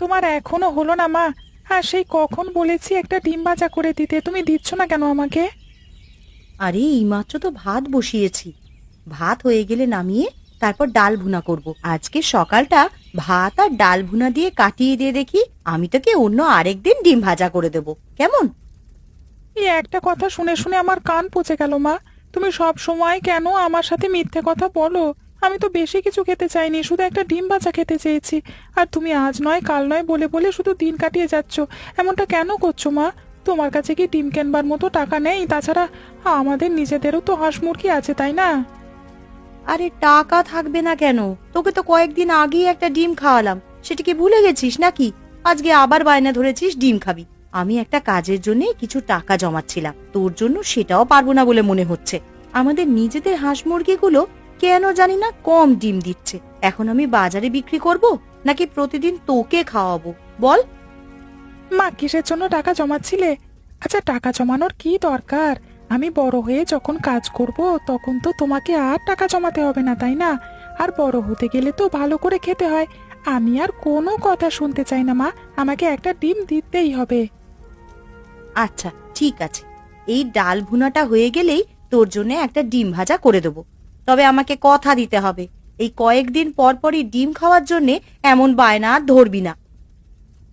তোমার এখনও হলো না মা। হ্যাঁ সেই কখন বলেছি একটা ডিম ভাজা করে দিতে তুমি দিচ্ছ না কেন আমাকে? আরে এইমাত্র তো ভাত বসিয়েছি। ভাত হয়ে গেলে নামিয়ে তারপর ডাল ভুনা করব। আজকে সকালটা ভাত আর ডাল ভুনা দিয়ে কাটিয়ে দিয়ে দেখি আমি তোকে অন্য আরেকদিন ডিম ভাজা করে দেব। কেমন? এই একটা কথা শুনে শুনে আমার কান পচে গেল মা। তুমি সব সময় কেন আমার সাথে মিথ্যে কথা বলো? আমি তো বেশি কিছু খেতে চাইনি, শুধু একটা ডিম ভাজা খেতে চেয়েছি। আর তুমি আজ নয়, কাল নয় বলে বলে শুধু দিন কাটিয়ে যাচ্ছ। এমনটা কেন করছ, মা? তোমার কাছে কি ডিম কেনবার মতো টাকা নেই? তাছাড়া আমাদের নিজেদেরও তো হাঁস মুরগি আছে, তাই না? আরে টাকা থাকবে না কেন? তোকে তো কয়েকদিন আগেই একটা ডিম খাওয়ালাম। সেটা কি ভুলে গেছিস নাকি? আজকে আবার বায়না ধরেছিস ডিম খাবি। আমি একটা কাজের জন্য কিছু টাকা জমাচ্ছিলাম। তোর জন্য সেটাও পারব না বলে মনে হচ্ছে। আমাদের নিজেদের হাঁস মুরগিগুলো কেন জানি না কম ডিম দিচ্ছে। এখন আমি বাজারে বিক্রি করব নাকি প্রতিদিন তোকে খাওয়াবো? বল। মা কিসের জন্য টাকা জমাচ্ছিলে? আচ্ছা টাকা জমানোর কি দরকার? আমি বড় হয়ে যখন কাজ করব তখন তো তোমাকে আর টাকা জমাতে হবে না তাই না? আর বড় হতে গেলে তো ভালো করে খেতে হয়। আমি আর কোনো কথা শুনতে চাই না মা। আমাকে একটা ডিম দিতেই হবে। আচ্ছা ঠিক আছে। এই ডাল ভুনাটা হয়ে গেলেই তোর জন্য একটা ডিম ভাজা করে দেবো। তবে আমাকে কথা দিতে হবে। এই কয়েকদিন পর পরই ডিম খাওয়ার জন্যে এমন বায়না আর ধরবি না।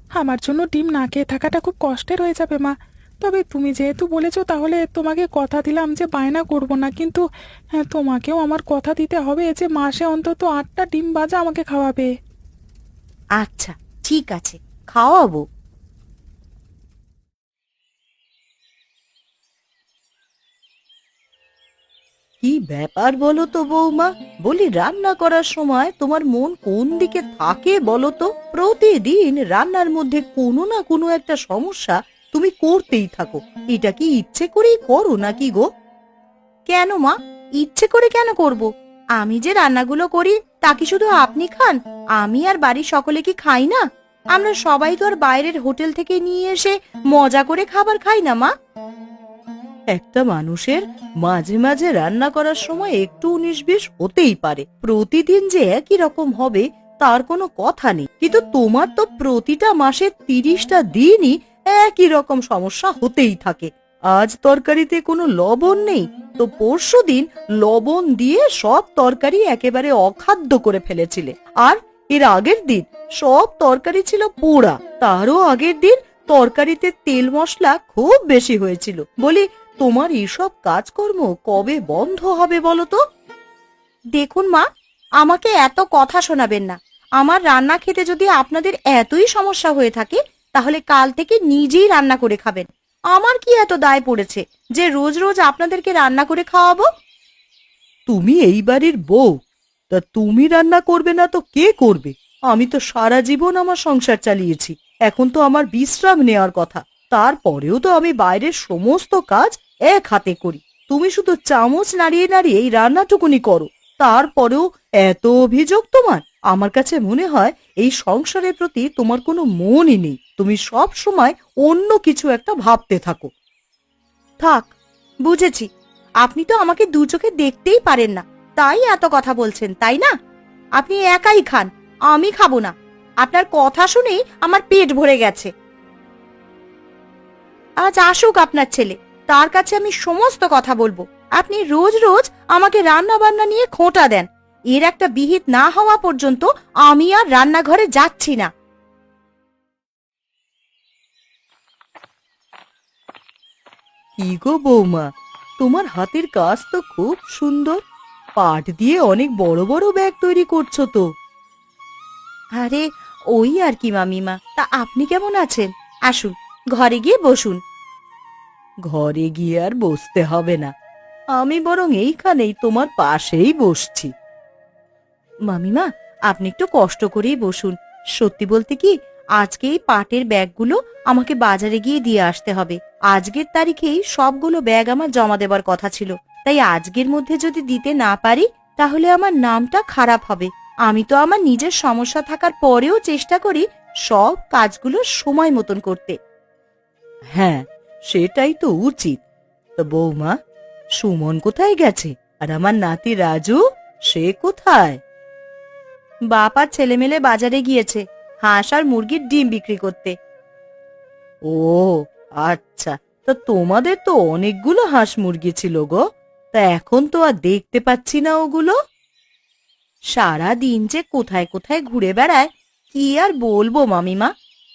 আমার জন্য ডিম না খেয়ে থাকাটা খুব কষ্টের হয়ে যাবে মা। তবে তুমি যেহেতু বলেছ তাহলে তোমাকে কথা দিলাম যে বায়না করব না কিন্তু হ্যাঁ, তোমাকেও আমার কথা দিতে হবে যে মাসে অন্তত আটটা ডিম ভাজা আমাকে খাওয়াবে। আচ্ছা ঠিক আছে। খাওয়াবো। কি ব্যাপার বলো তো বৌমা? বলি রান্না করার সময় তোমার মন কোন দিকে থাকে বলো তো? প্রতিদিন রান্নার মধ্যে কোনো না কোনো একটা সমস্যা তুমি করতেই থাকো। এটা কি ইচ্ছে করেই করো নাকি গো? কেন মা? ইচ্ছে করে কেন করব? আমি যে রান্নাগুলো করি, তা কি শুধু আপনি খান? আমি আর বাড়ির সকলে কি খাই না? আমরা সবাই তো আর বাইরের হোটেল থেকে নিয়ে এসে মজা করে খাবার খাই না মা। একটা মানুষের মাঝে মাঝে রান্না করার সময় একটু উনিশ বিশ হতেই পারে। প্রতিদিন যে একই রকম হবে, তার কোনো কথা নেই। কিন্তু তোমার তো প্রতিটা মাসে তিরিশটা দিনই একই রকম সমস্যা হতেই থাকে। আজ তরকারিতে কোনো লবণ নেই, তো পরশু দিন লবণ দিয়ে সব তরকারি একেবারে অখাদ্য করে ফেলেছিলে। আর এর আগের দিন সব তরকারি ছিল পোড়া, তারও আগের দিন তরকারিতে তেল মশলা খুব বেশি হয়েছিল। বলি তোমার এইসব কাজকর্ম কবে বন্ধ হবে বলো তো? দেখুন মা, আমাকে এত কথা শোনাবেন না। আমার রান্না খেতে যদি আপনাদের এতই সমস্যা হয়ে থাকে, তাহলে কাল থেকে নিজেই রান্না করে খাবেন। আমার কি এত দায় পড়েছে যে রোজ রোজ আপনাদেরকে রান্না করে খাওয়াবো? তুমি এই বাড়ির বউ, তা তুমি রান্না করবে না তো কে করবে? আমি তো সারা জীবন আমার সংসার চালিয়েছি, এখন তো আমার বিশ্রাম নেওয়ার কথা। তারপরেও তো আমি বাইরের সমস্ত কাজ এক হাতে করি। তুমি শুধু চামচ নাড়িয়ে নাড়িয়ে এই রান্নাটুকুনি করো। তারপরেও এত অভিযোগ তোমার? আমার কাছে মনে হয় এই সংসারের প্রতি তোমার কোনো মনই নেই। তুমি সব সময় অন্য কিছু একটা ভাবতে থাকো। থাক, বুঝেছি। আপনি তো আমাকে দু চোখে দেখতেই পারেন না। তাই এত কথা বলছেন, তাই না? আপনি একাই খান, আমি খাব না। আপনার কথা শুনেই আমার পেট ভরে গেছে। আজ আসুক আপনার ছেলে। তার কাছে আমি সমস্ত কথা বলব। আপনি রোজ রোজ আমাকে রান্না বান্না নিয়ে খোঁটা দেন। এর একটা বিহিত না হওয়া পর্যন্ত আমি আর রান্নাঘরে যাচ্ছি না। কি গো বৌমা তোমার হাতের কাজ তো খুব সুন্দর। পাট দিয়ে অনেক বড় বড় ব্যাগ তৈরি করছ তো। আরে ওই আর কি মামিমা তা আপনি কেমন আছেন? আসুন ঘরে গিয়ে বসুন। ঘরে গিয়ে আর বসতে হবে না। আমি বরং এইখানেই তোমার পাশেই বসছি। মামিমা, আপনি একটু কষ্ট করেই বসুন। সত্যি বলতে কি, আজকে এই পাটের ব্যাগগুলো আমাকে বাজারে গিয়ে দিয়ে আসতে হবে। আজকের তারিখেই সবগুলো ব্যাগ আমার জমা দেবার কথা ছিল। তাই আজকের মধ্যে যদি দিতে না পারি, তাহলে আমার নামটা খারাপ হবে। আমি তো আমার নিজের সমস্যা থাকার পরেও চেষ্টা করি সব কাজগুলো সময় মতন করতে। হ্যাঁ সেটাই তো উচিত। তো বৌমা, সুমন কোথায় গেছে? আর আমার নাতি রাজু, সে কোথায়? বাপ আর ছেলেমেলে বাজারে গিয়েছে, হাঁস আর মুরগির ডিম বিক্রি করতে। ও আচ্ছা তা তোমাদের তো অনেকগুলো হাঁস মুরগি ছিল গো। তা এখন তো আর দেখতে পাচ্ছি না ওগুলো। সারা দিন যে কোথায় কোথায় ঘুরে বেড়ায়, কি আর বলব মামিমা?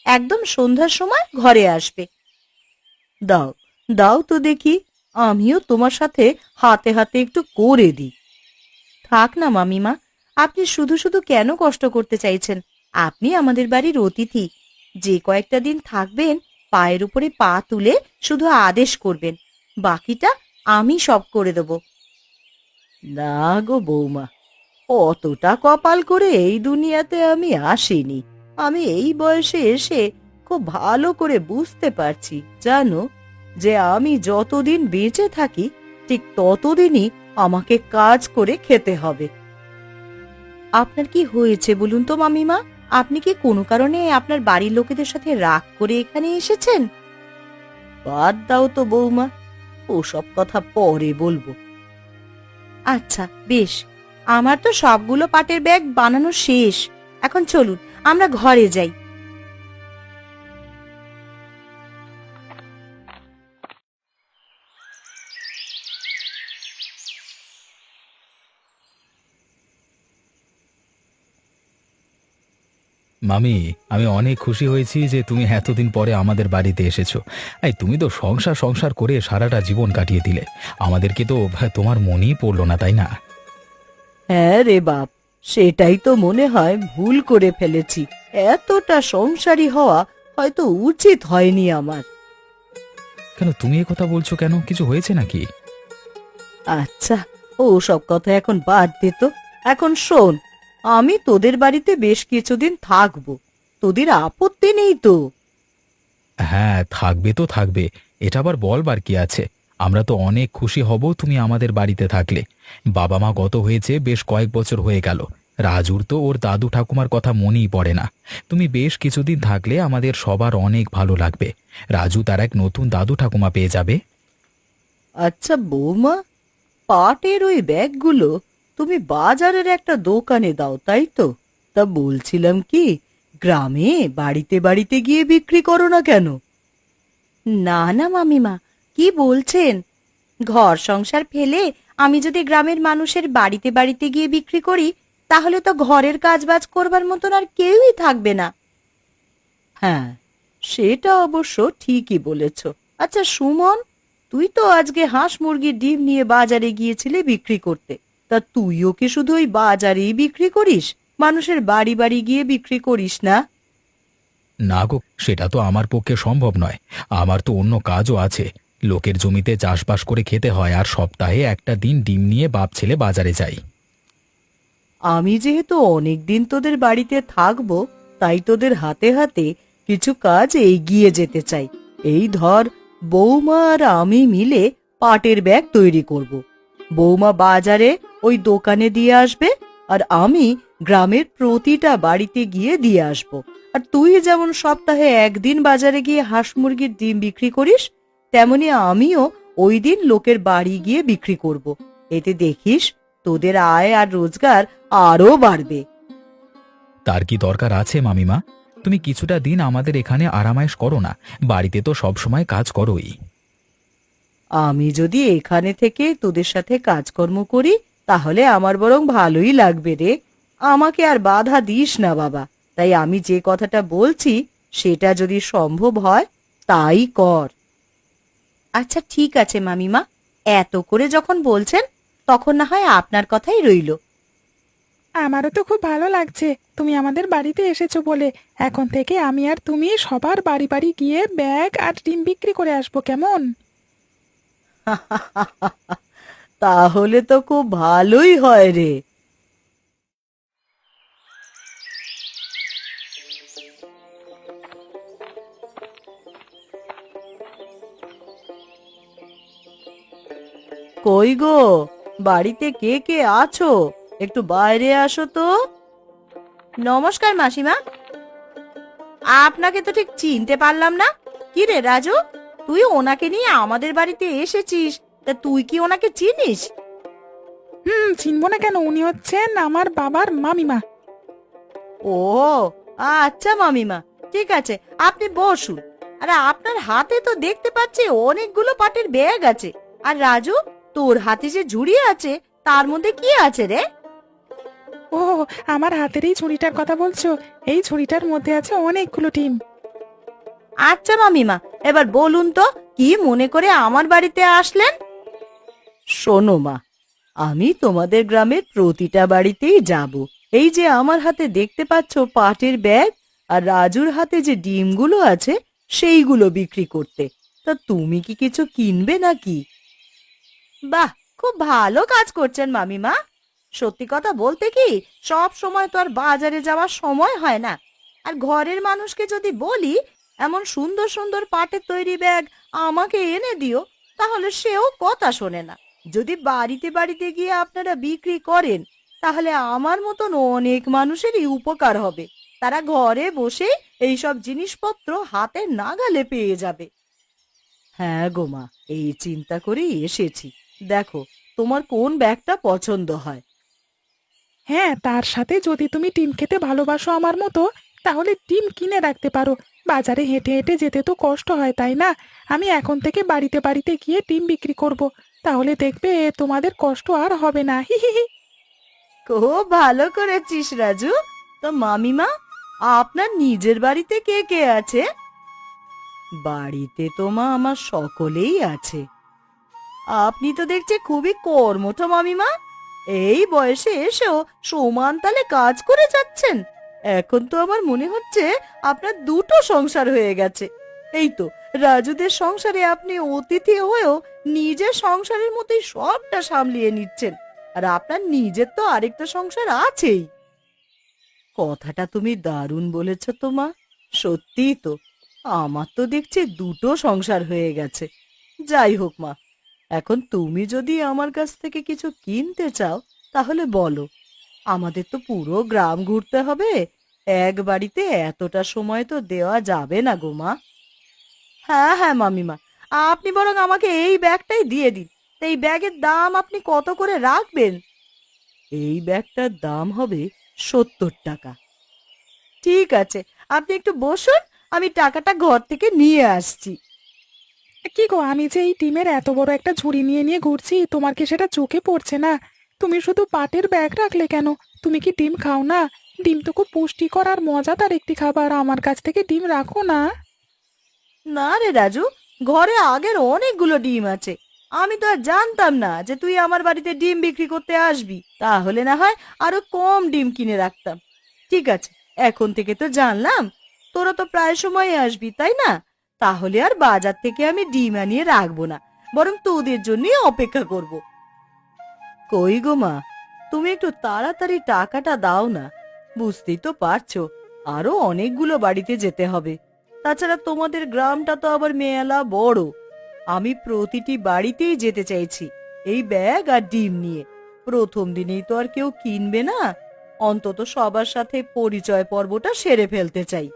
একদম সন্ধ্যার সময় ঘরে আসবে। দাও দাও তো দেখি, আমিও তোমার সাথে হাতে হাতে একটু করে দিই। থাক না মামিমা, আপনি শুধু শুধু কেন কষ্ট করতে চাইছেন? আপনি আমাদের বাড়ির অতিথি। যে কয়েকটা দিন থাকবেন, পায়ের উপরে পা তুলে শুধু আদেশ করবেন। বাকিটা আমি সব করে দেব। না গো বৌমা, অতটা কপাল করে এই দুনিয়াতে আমি আসিনি। আমি এই বয়সে এসে খুব ভালো করে বুঝতে পারছি। জানো যে আমি যতদিন বেঁচে থাকি, ঠিক ততদিনই আমাকে কাজ করে খেতে হবে। আপনার কি হয়েছে বলুন তো মামিমা? আপনি কি কোনো কারণে আপনার বাড়ির লোকেদের সাথে রাগ করে এখানে এসেছেন? বাদ দাও তো বৌমা, ওসব কথা পরে বলব। আচ্ছা বেশ। আমার তো সবগুলো পাটের ব্যাগ বানানো শেষ। এখন চলুন, আমরা ঘরে যাই। মামি আমি অনেক খুশি হয়েছি যে তুমি এতদিন পরে আমাদের বাড়িতে এসেছ। এই তুমি তো সংসার সংসার করে সারাটা জীবন কাটিয়ে দিলে। আমাদেরকে তো তোমার মনেই পড়ল না তাই না? হ্যাঁ রে বাপ সেটাই তো মনে হয় ভুল করে ফেলেছি। এতটা সংসারী হওয়া হয়তো উচিত হয়নি আমার। কেন তুমি এ কথা বলছো কেন? কিছু হয়েছে নাকি? আচ্ছা ও সব কথা এখন বাদ দে তো। এখন শোন আমি তোদের বাড়িতে বেশ কিছুদিন থাকব। তোদের আপত্তি নেই তো? হ্যাঁ থাকবে তো থাকবে। এটা আবার বলবার কি আছে? আমরা তো অনেক খুশি হব তুমি আমাদের বাড়িতে থাকলে। বাবা মা গত হয়েছে বেশ কয়েক বছর হয়ে গেল। রাজুর তো ওর দাদু ঠাকুমার কথা মনেই পড়ে না। তুমি বেশ কিছুদিন থাকলে আমাদের সবার অনেক ভালো লাগবে। রাজু তার এক নতুন দাদু ঠাকুমা পেয়ে যাবে। আচ্ছা বৌমা পাটের ওই ব্যাগগুলো তুমি বাজারের একটা দোকানে দাও তাই তো? তা বলছিলাম কি গ্রামে বাড়িতে বাড়িতে গিয়ে বিক্রি করো না কেন? না না মামিমা কি বলছেন? ঘর সংসার ফেলে আমি যদি গ্রামের মানুষের বাড়িতে বাড়িতে গিয়ে বিক্রি করি তাহলে তো ঘরের কাজবাজ করবার মতন আর কেউই থাকবে না। হ্যাঁ সেটা অবশ্য ঠিকই বলেছ। আচ্ছা সুমন তুই তো আজকে হাঁস মুরগির ডিম নিয়ে বাজারে গিয়েছিলে বিক্রি করতে। তা তুইও কি শুধু ওই বাজারেই বিক্রি করিস? মানুষের বাড়ি বাড়ি গিয়ে বিক্রি করিস না? না গো সেটা তো আমার পক্ষে সম্ভব নয়। আমার তো অন্য কাজও আছে। লোকের জমিতে চাষবাস করে খেতে হয় আর সপ্তাহে একটা দিন ডিম নিয়ে বাপ ছেলে বাজারে যাই। আমি যেহেতু অনেক দিন তোদের বাড়িতে থাকব তাই তোদের হাতে হাতে কিছু কাজ এগিয়ে যেতে চাই। এই ধর বৌমা আর আমি মিলে পাটের ব্যাগ তৈরি করব। বৌমা বাজারে ওই দোকানে দিয়ে আসবে আর আমি গ্রামের প্রতিটা বাড়িতে গিয়ে দিয়ে আসব। আর তুই যেমন সপ্তাহে একদিন বাজারে গিয়ে হাঁস মুরগির ডিম বিক্রি করিস, তেমনি আমিও ওই দিন লোকের বাড়ি গিয়ে বিক্রি করব। এতে দেখিস তোদের আয় আর রোজগার আরও বাড়বে তার কি দরকার আছে মামিমা তুমি কিছুটা দিন আমাদের এখানে আরামায়েশ করো না, বাড়িতে তো সব সময় কাজ করোই আমি যদি এখানে থেকে তোদের সাথে কাজকর্ম করি, তাহলে আমার বরং ভালোই লাগবে রে। আমাকে আর বাধা দিস না, বাবা। তাই আমি যে কথাটা বলছি, সেটা যদি সম্ভব হয়, তাই কর। আচ্ছা ঠিক আছে, মামিমা। এত করে যখন বলছেন, তখন না হয় আপনার কথাই রইল। আমারও তো খুব ভালো লাগছে, তুমি আমাদের বাড়িতে এসেছ বলে। এখন থেকে আমি আর তুমি সবার বাড়ি বাড়ি গিয়ে ব্যাগ আর ডিম বিক্রি করে আসব, কেমন? তাহলে তো খুব ভালোই হয় রে। কই গো, বাড়িতে কে কে আছো? একটু বাইরে আসো তো। নমস্কার মাসিমা। আপনাকে তো ঠিক চিনতে পারলাম না। কি রে, রাজু? তুই ওনাকে নিয়ে আমাদের বাড়িতে এসেছিস তা তুই কি ওনাকে চিনিস? হুম চিনবো না কেন? উনি হচ্ছেন আমার বাবার মামিমা। ও আচ্ছা মামিমা ঠিক আছে আপনি বসুন। আরে আপনার হাতে তো দেখতে পাচ্ছি অনেকগুলো পাটের ব্যাগ আছে। আর রাজু তোর হাতে যে ঝুড়ি আছে তার মধ্যে কি আছে রে? ও আমার হাতের এই ঝুড়িটার কথা বলছো? এই ঝুড়িটার মধ্যে আছে অনেকগুলো ডিম। আচ্ছা মামিমা, এবার বলুন তো, কি মনে করে আমার বাড়িতে আসলেন? শোনো মা, আমি তোমাদের গ্রামের প্রতিটা বাড়িতেই যাব। এই যে আমার হাতে দেখতে পাচ্ছ পাটের ব্যাগ আর রাজুর হাতে যে ডিমগুলো আছে, সেইগুলো বিক্রি করতে। তা তুমি কি কিছু কিনবে নাকি? বাহ, খুব ভালো কাজ করছেন মামিমা। সত্যি কথা বলতে কি, সব সময় তো আর বাজারে যাওয়ার সময় হয় না। আর ঘরের মানুষকে যদি বলি এমন সুন্দর সুন্দর পাটের তৈরি ব্যাগ আমাকে এনে দিও, তাহলে সেও কথা শোনে না। যদি বাড়িতে বাড়িতে গিয়ে আপনারা বিক্রি করেন, তাহলে আমার মতন অনেক মানুষেরই উপকার হবে। তারা ঘরে বসে এই সব জিনিসপত্র হাতে নাগালে পেয়ে যাবে। হ্যাঁ গো মা, এই চিন্তা করেই এসেছি। দেখো, তোমার কোন ব্যাগটা পছন্দ হয়? হ্যাঁ তার সাথে যদি তুমি ডিম খেতে ভালোবাসো আমার মতো, তাহলে ডিম কিনে রাখতে পারো। বাজারে হেঁটে হেঁটে যেতে তো কষ্ট হয়, তাই না? আমি এখন থেকে বাড়িতে বাড়িতে গিয়ে ডিম বিক্রি করব। তাহলে দেখবে তোমাদের কষ্ট আর হবে না। হি খুব ভালো করেছিস, রাজু। তো মামিমা, আপনার নিজের বাড়িতে কে কে আছে? বাড়িতে তো মা আমার সকলেই আছে। আপনি তো দেখছি খুবই কর্মঠ মামিমা। এই বয়সে এসেও সমান তালে কাজ করে যাচ্ছেন। এখন তো আমার মনে হচ্ছে আপনার দুটো সংসার হয়ে গেছে। এই তো, রাজুদের সংসারে আপনি অতিথি হয়েও নিজের সংসারের মতোই সবটা সামলিয়ে নিচ্ছেন। আর আপনার নিজের তো আরেকটা সংসার আছেই। কথাটা তুমি দারুণ বলেছ তো মা, সত্যিই তো। আমার তো দেখছি দুটো সংসার হয়ে গেছে। যাই হোক মা, এখন তুমি যদি আমার কাছ থেকে কিছু কিনতে চাও, তাহলে বলো। আমাদের তো পুরো গ্রাম ঘুরতে হবে। এক বাড়িতে এতটা সময় তো দেওয়া যাবে না গো মা। হ্যাঁ হ্যাঁ মামিমা, আপনি বরং আমাকে এই ব্যাগটাই দিয়ে দিন। এই ব্যাগের দাম আপনি কত করে রাখবেন? এই ব্যাগটার দাম হবে সত্তর টাকা। ঠিক আছে, আপনি একটু বসুন, আমি টাকাটা ঘর থেকে নিয়ে আসছি। কি গো, আমি যে এই টিমের এত বড় একটা ঝুড়ি নিয়ে নিয়ে ঘুরছি, তোমার কি সেটা চোখে পড়ছে না? তুমি শুধু পাটের ব্যাগ রাখলে কেন? তুমি কি ডিম খাও না? ডিম তো খুব পুষ্টিকর আর মজাদার একটি খাবার। আমার কাছ থেকে ডিম রাখো না। না রে রাজু, ঘরে আগের অনেকগুলো ডিম আছে। আমি তো আর জানতাম না যে তুই আমার বাড়িতে ডিম বিক্রি করতে আসবি। তাহলে না হয় আরও কম ডিম কিনে রাখতাম। ঠিক আছে, এখন থেকে তো জানলাম। তোরা তো প্রায় সময় আসবি, তাই না? তাহলে আর বাজার থেকে আমি ডিম আনিয়ে রাখব না। বরং তোদের জন্যই অপেক্ষা করব। কই গো মা? তুমি একটু তাড়াতাড়ি টাকাটা দাও না। বুঝতেই তো পারছ, আরও অনেকগুলো বাড়িতে যেতে হবে। তাছাড়া তোমাদের গ্রামটা তো আবার মেলা বড়। আমি প্রতিটি বাড়িতেই যেতে চাইছি, এই ব্যাগ আর ডিম নিয়ে। প্রথম দিনেই তো আর কেউ কিনবে না। অন্তত সবার সাথে পরিচয় পর্বটা সেরে ফেলতে চাই।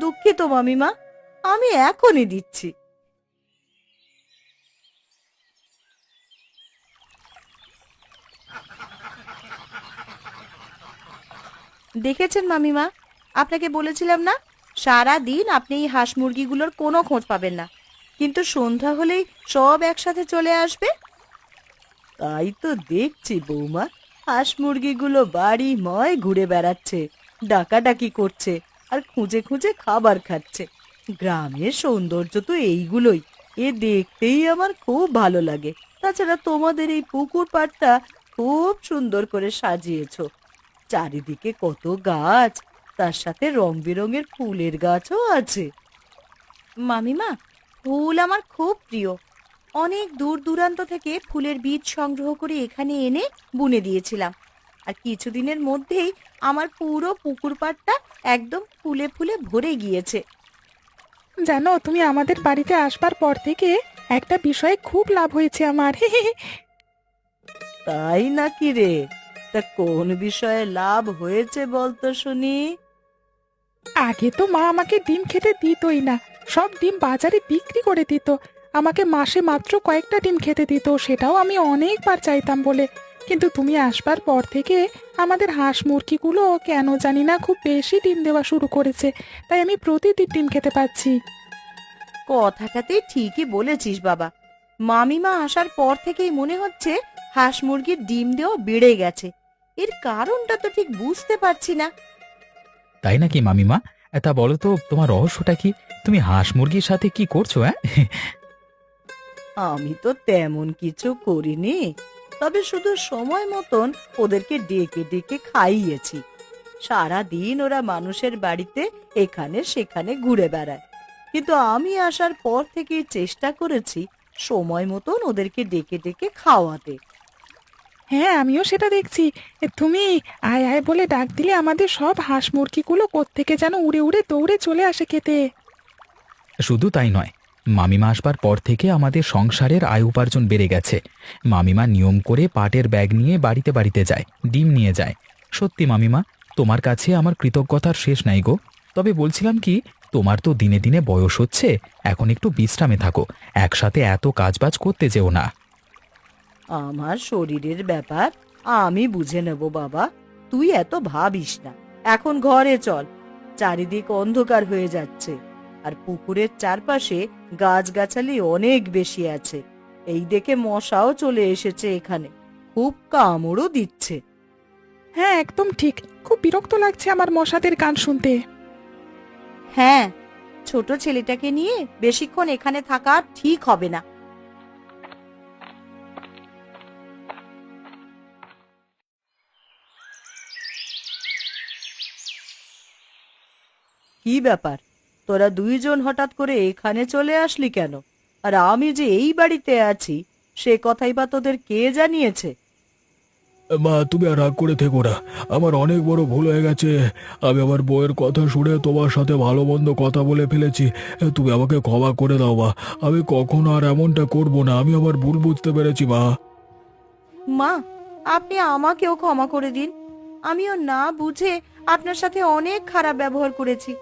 দুঃখিত মামিমা, আমি এখনই দিচ্ছি। দেখেছেন মামিমা? আপনাকে বলেছিলাম না সারা দিন আপনি এই হাঁস মুরগিগুলোর কোনো খোঁজ পাবেন না। কিন্তু সন্ধ্যা হলেই সব একসাথে চলে আসবে? তাই তো দেখছি বৌমা, হাঁস মুরগিগুলো বাড়ি ময় ঘুরে বেড়াচ্ছে, ডাকাডাকি করছে, আর খুঁজে খুঁজে খাবার খাচ্ছে। গ্রামের সৌন্দর্য তো এইগুলোই, এ দেখতেই আমার খুব ভালো লাগে। তাছাড়া তোমাদের এই পুকুর পাড়টা খুব সুন্দর করে সাজিয়েছো। চারিদিকে কত গাছ। তার সাথে রং বেরঙের ফুলের গাছও আছে। মামিমা ফুল আমার খুব প্রিয়। অনেক দূর দূরান্ত থেকে ফুলের বীজ সংগ্রহ করে এখানে এনে বুনে দিয়েছিলাম। আর কিছুদিনের মধ্যেই আমার পুরো পুকুর পাড়টা একদম ফুলে ফুলে ভরে গিয়েছে। জানো তুমি আমাদের বাড়িতে আসবার পর থেকে একটা বিষয়ে খুব লাভ হয়েছে আমার। তাই নাকি রে? তা কোন বিষয়ে লাভ হয়েছে বলতো শুনি? আগে তো মা আমাকে ডিম খেতে দিতই না। সব ডিম বাজারে বিক্রি করে দিত। আমাকে মাসে মাত্র কয়েকটা ডিম খেতে দিত সেটাও আমি অনেকবার চাইতাম বলে। কিন্তু তুমি আসবার পর থেকে আমাদের হাঁস মুরগিগুলো কেন জানি না খুব বেশি ডিম দেওয়া শুরু করেছে তাই আমি প্রতিদিন ডিম খেতে পাচ্ছি কথাটাতে ঠিকই বলেছিস বাবা। মামিমা আসার পর থেকেই মনে হচ্ছে হাঁস মুরগির ডিম দেওয়া বেড়ে গেছে। এর কারণটা তো ঠিক বুঝতে পারছি না। তাই নাকি মামিমা? তা বলো তো তোমার রহস্যটা কি? তুমি হাঁস মুরগির সাথে কি করছ হ্যাঁ আমি তো তেমন কিছু করিনি তবে শুধু সময় মতন ওদেরকে ডেকে ডেকে খাইয়েছি। সারা দিন ওরা মানুষের বাড়িতে এখানে সেখানে ঘুরে বেড়ায়। কিন্তু আমি আসার পর থেকে চেষ্টা করেছি সময় মতন ওদেরকে ডেকে ডেকে খাওয়াতে। হ্যাঁ আমিও সেটা দেখছি। তুমি আয় আয় বলে ডাক দিলে আমাদের সব হাঁস মুরগিগুলো কোত্থেকে যেন উড়ে উড়ে দৌড়ে চলে আসে খেতে। শুধু তাই নয়, মামিমা আসবার পর থেকে আমাদের সংসারের আয় উপার্জন বেড়ে গেছে। মামিমা নিয়ম করে পাটের ব্যাগ নিয়ে বাড়িতে বাড়িতে যায়, ডিম নিয়ে যায়। সত্যি মামিমা, তোমার কাছে আমার কৃতজ্ঞতার শেষ নাই গো। তবে বলছিলাম কি, তোমার তো দিনে দিনে বয়স হচ্ছে, এখন একটু বিশ্রামে থাকো, একসাথে এত কাজবাজ করতে যেও না। আমার শরীরের ব্যাপার আমি বুঝে নেব বাবা। তুই এত ভাবিস না। এখন ঘরে চল। চারিদিক অন্ধকার হয়ে যাচ্ছে। আর পুকুরের চারপাশে গাছগাছালি অনেক বেশি আছে। এই দেখে মশাও চলে এসেছে এখানে। খুব কামড়ও দিচ্ছে। হ্যাঁ একদম ঠিক। খুব বিরক্ত লাগছে আমার মশাদের গান শুনতে। হ্যাঁ ছোট ছেলেটাকে নিয়ে বেশিক্ষণ এখানে থাকা ঠিক হবে না। কি ব্যাপার? তোরা দুইজন হঠাৎ করে এখানে চলে আসলি কেন? আর আমি যে এই বাড়িতে আছি সে কথাই বা তোদের কে জানিয়েছে? মা তুমি আর রাগ করে থেকো না। আমার অনেক বড় ভুল হয়ে গেছে। আমি আমার বউয়ের কথা শুনে তোমার সাথে ভালো মন্দ কথা বলে ফেলেছি। তুমি আমাকে ক্ষমা করে দাও মা। আমি কখনো আর এমনটা করব না। আমি আমার ভুল বুঝতে পেরেছি মা। মা আপনি আমাকেও ক্ষমা করে দিন। আমিও না বুঝে আপনার সাথে অনেক খারাপ ব্যবহার করেছি।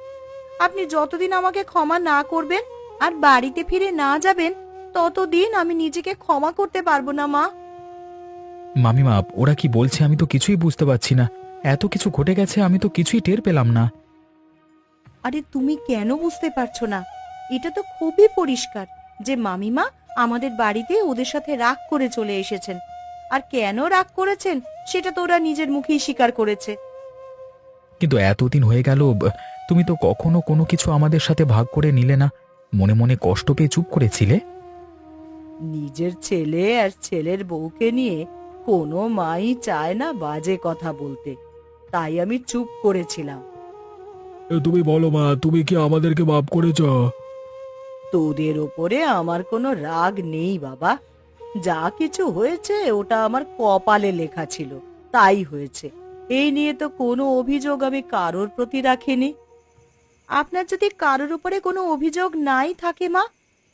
আপনি যতদিন আমাকে ক্ষমা না করবেন আর বাড়িতে ফিরে না যাবেন ততদিন আমি নিজেকে ক্ষমা করতে পারব না মা। মামিমা ওরা কি বলছে আমি তো কিছুই বুঝতে পারছি না। এত কিছু ঘটে গেছে আমি তো কিছুই টের পেলাম না। আরে তুমি কেন বুঝতে পারছ না? এটা তো খুবই পরিষ্কার যে মামিমা আমাদের বাড়িতে ওদের সাথে রাগ করে চলে এসেছেন। আর কেন রাগ করেছেন সেটা তো ওরা নিজের মুখেই স্বীকার করেছে। কিন্তু এতদিন হয়ে গেল তুমি তো কখনো কোনো কিছু আমাদের সাথে ভাগ করে নিলে না। মনে মনে কষ্ট পেয়ে চুপ করেছিলে? নিজের ছেলে আর ছেলের বউকে নিয়ে কোনো মাই চায় না বাজে কথা বলতে। তাই আমি চুপ করেছিলাম। এ, তুমি বলো মা তুমি কি আমাদেরকে মাফ করেছ? তোদের ওপরে আমার কোনো রাগ নেই বাবা। যা কিছু হয়েছে ওটা আমার কপালে লেখা ছিল। তাই হয়েছে। এই নিয়ে তো কোনো অভিযোগ আমি কারোর প্রতি রাখিনি। আপনার যদি কারোর উপরে কোনো অভিযোগ নাই থাকে, মা,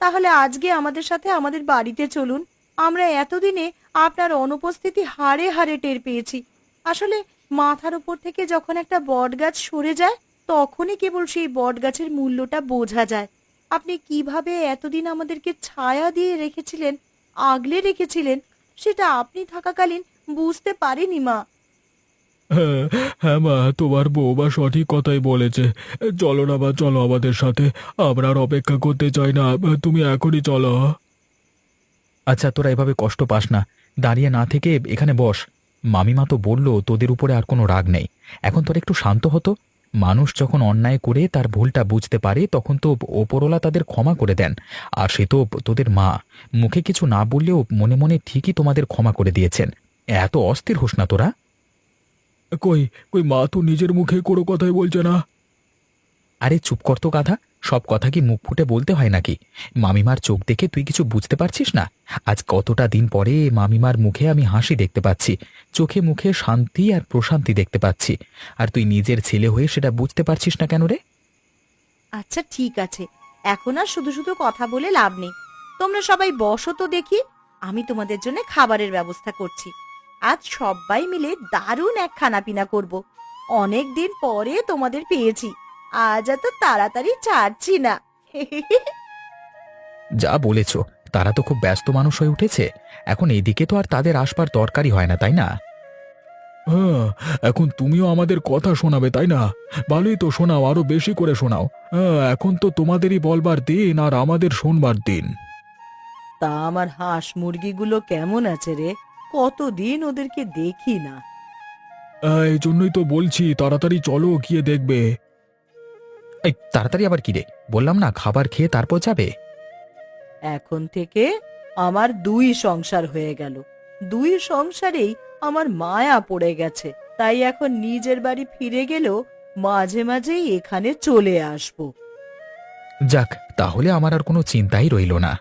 তাহলে আজকে আমাদের সাথে আমাদের বাড়িতে চলুন। আমরা এতদিনে আপনার অনুপস্থিতি হারে হাড়ে টের পেয়েছি। আসলে মাথার উপর থেকে যখন একটা বটগাছ সরে যায়, তখনই কেবল সেই বটগাছের মূল্যটা বোঝা যায়। আপনি কীভাবে এতদিন আমাদেরকে ছায়া দিয়ে রেখেছিলেন, আগলে রেখেছিলেন, সেটা আপনি থাকাকালীন বুঝতে পারিনি, মা। হ্যাঁ হ্যাঁ মা, তোমার বৌমা সঠিক কথাই বলেছে। চলো না মা, চলো আমাদের সাথে। আমরা আর অপেক্ষা করতে চাই না। তুমি এখনই চলো। আচ্ছা তোরা এভাবে কষ্ট পাস না। দাঁড়িয়ে না থেকে এখানে বস। মামিমা তো বলল, তোদের উপরে আর কোনো রাগ নেই। এখন তোরা একটু শান্ত হতো। মানুষ যখন অন্যায় করে তার ভুলটা বুঝতে পারে, তখন তো ওপরওয়ালা তাদের ক্ষমা করে দেন। আর সে তো তোদের মা। মুখে কিছু না বললেও মনে মনে ঠিকই তোমাদের ক্ষমা করে দিয়েছেন। এত অস্থির হোস না তোরা। কই কই মা তো নিজের মুখে কোনো কথাই বলছে না। আরে চুপ কর তো গাধা সব কথা কি মুখ ফুটে বলতে হয় নাকি? মামিমার চোখ দেখে তুই কিছু বুঝতে পারছিস না? আজ কতটা দিন পরে মামিমার মুখে আমি হাসি দেখতে পাচ্ছি চোখে মুখে শান্তি আর প্রশান্তি দেখতে পাচ্ছি। আর তুই নিজের ছেলে হয়ে সেটা বুঝতে পারছিস না কেন রে? আচ্ছা ঠিক আছে। এখন আর শুধু শুধু কথা বলে লাভ নেই। তোমরা সবাই বসো তো দেখি আমি তোমাদের জন্য খাবারের ব্যবস্থা করছি। আজ সবাই মিলে দারুণ এক খানাপিনা করব। অনেক দিন পরে তোমাদের পেয়েছি। আজ এত তাড়াতাড়ি ছাড়ছি না। যা বলেছ তারা তো খুব ব্যস্ত মানুষ হয়ে উঠেছে। এখন এদিকে তো আর তাদের আসবার দরকারই হয় না তাই না? হ্যাঁ এখন তুমিও আমাদের কথা শোনাবে তাই না? ভালোই তো শোনাও আরও বেশি করে শোনাও। হ্যাঁ এখন তো তোমাদেরই বলবার দিন আর আমাদের শোনবার দিন। তা আমার হাঁস মুরগিগুলো কেমন আছে রে? কতদিন ওদেরকে দেখি না। এই জন্যই তো বলছি তাড়াতাড়ি চলো গিয়ে দেখবে। এই তাড়াতাড়ি আবার কি রে? বললাম না খাবার খেয়ে তারপর যাবে? এখন থেকে আমার দুই সংসার হয়ে গেল। দুই সংসারেই আমার মায়া পড়ে গেছে। তাই এখন নিজের বাড়ি ফিরে গেলেও মাঝে মাঝেই এখানে চলে আসব। যাক তাহলে আমার আর কোনো চিন্তাই রইল না।